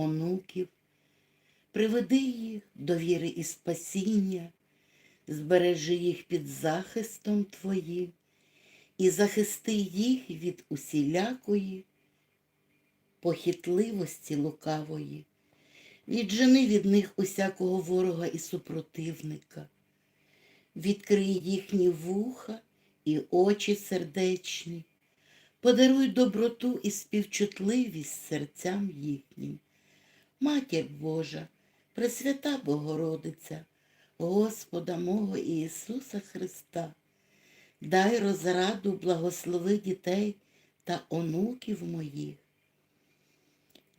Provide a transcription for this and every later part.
онуків, приведи їх до віри і спасіння, збережи їх під захистом Твоїм і захисти їх від усілякої похитливості лукавої. Віджени від них усякого ворога і супротивника, відкрий їхні вуха і очі сердечні, подаруй доброту і співчутливість серцям їхнім. Матір Божа, Пресвята Богородиця, Господа мого Ісуса Христа, дай розраду благослови дітей та онуків моїх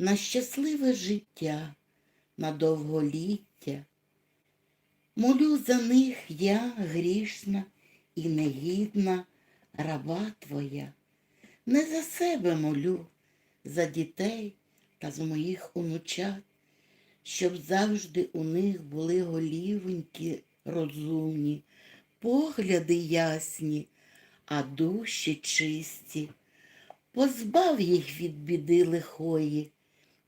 на щасливе життя, на довголіття. Молю за них я грішна і негідна раба Твоя. Не за себе молю, за дітей та з моїх онучат, щоб завжди у них були голівоньки розумні, погляди ясні, а душі чисті. Позбав їх від біди лихої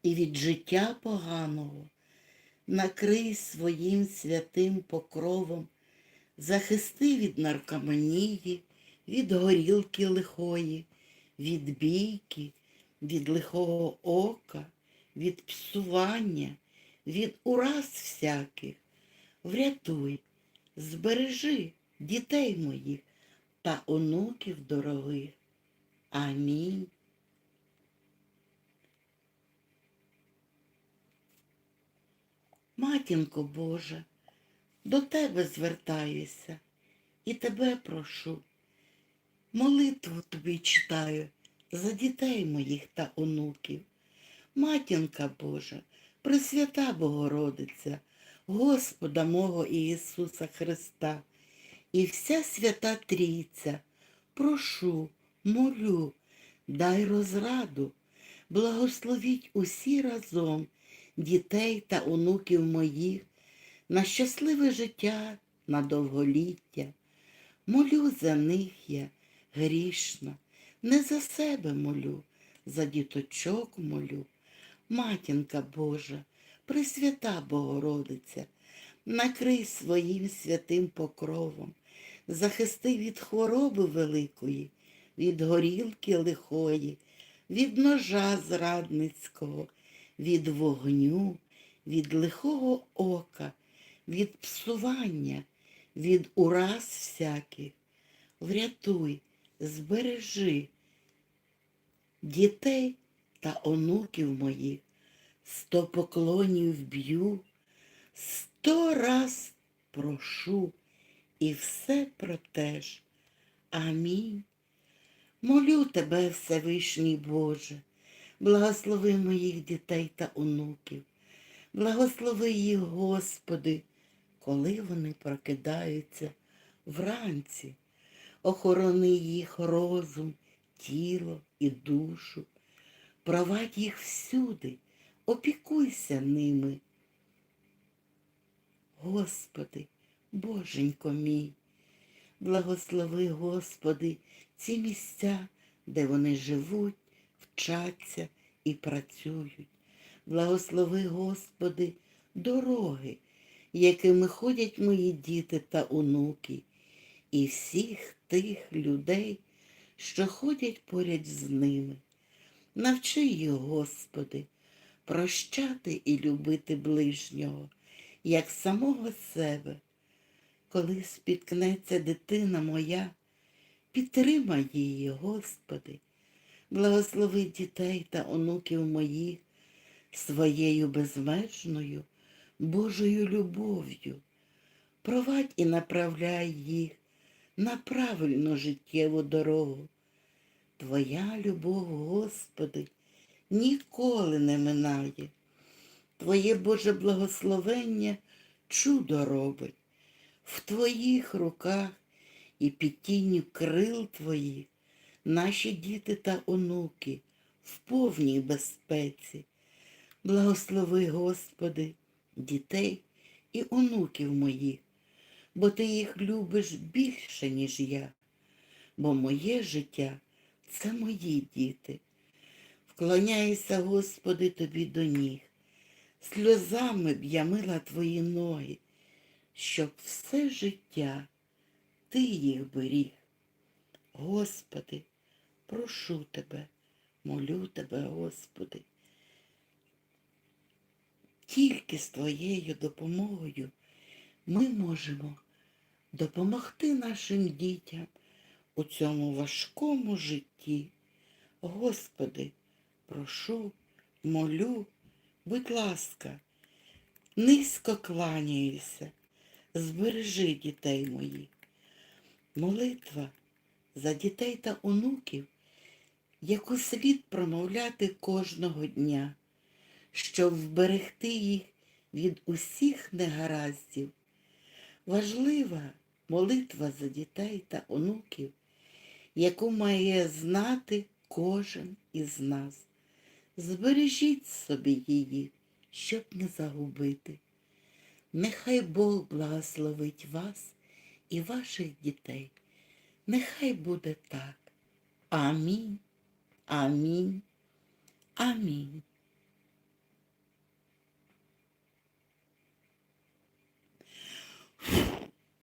і від життя поганого, накрий своїм святим покровом, захисти від наркоманії, від горілки лихої, від бійки, від лихого ока, від псування, від ураз всяких. Врятуй, збережи дітей моїх та онуків дорогих. Амінь. Матінко Божа, до тебе звертаюся і тебе прошу. Молитву тобі читаю за дітей моїх та онуків. Матінка Божа, Пресвята Богородиця, Господа мого Ісуса Христа і вся свята Трійця, прошу, молю, дай розраду, благословіть усі разом дітей та онуків моїх на щасливе життя, на довголіття. Молю за них я грішна, не за себе молю, за діточок молю. Матінка Божа, Пресвята Богородиця, накрий своїм святим покровом, захисти від хвороби великої, від горілки лихої, від ножа зрадницького, від вогню, від лихого ока, від псування, від ураз всяких. Врятуй, збережи дітей та онуків моїх, сто поклонів б'ю, сто раз прошу і все протеж. Амінь. Молю тебе, Всевишній Боже, благослови моїх дітей та онуків, благослови їх, Господи, коли вони прокидаються вранці, охорони їх розум, тіло і душу, провадь їх всюди, опікуйся ними. Господи, Боженько мій, благослови, Господи, ці місця, де вони живуть, вчаться і працюють. Благослови, Господи, дороги, якими ходять мої діти та онуки, і всіх тих людей, що ходять поряд з ними. Навчи їх, Господи, прощати і любити ближнього, як самого себе. Коли спіткнеться дитина моя, підтримай її, Господи, благослови дітей та онуків моїх своєю безмежною Божою любов'ю. Провадь і направляй їх на правильну життєву дорогу. Твоя любов, Господи, ніколи не минає. Твоє Боже благословення чудо робить. В Твоїх руках і під тінню крил Твоїх наші діти та онуки в повній безпеці. Благослови, Господи, дітей і онуків моїх, бо Ти їх любиш більше, ніж я, бо моє життя це мої діти. Вклоняйся, Господи, тобі до ніг, сльозами б я мила твої ноги, щоб все життя ти їх беріг. Господи, прошу тебе, молю тебе, Господи. Тільки з твоєю допомогою ми можемо допомогти нашим дітям у цьому важкому житті. Господи, прошу, молю, будь ласка, низько кланяюся, збережи дітей моїх. Молитва за дітей та онуків, яку слід промовляти кожного дня, щоб вберегти їх від усіх негараздів. Важлива молитва за дітей та онуків, яку має знати кожен із нас. Збережіть собі її, щоб не загубити. Нехай Бог благословить вас і ваших дітей. Нехай буде так. Амінь. Амінь. Амінь. you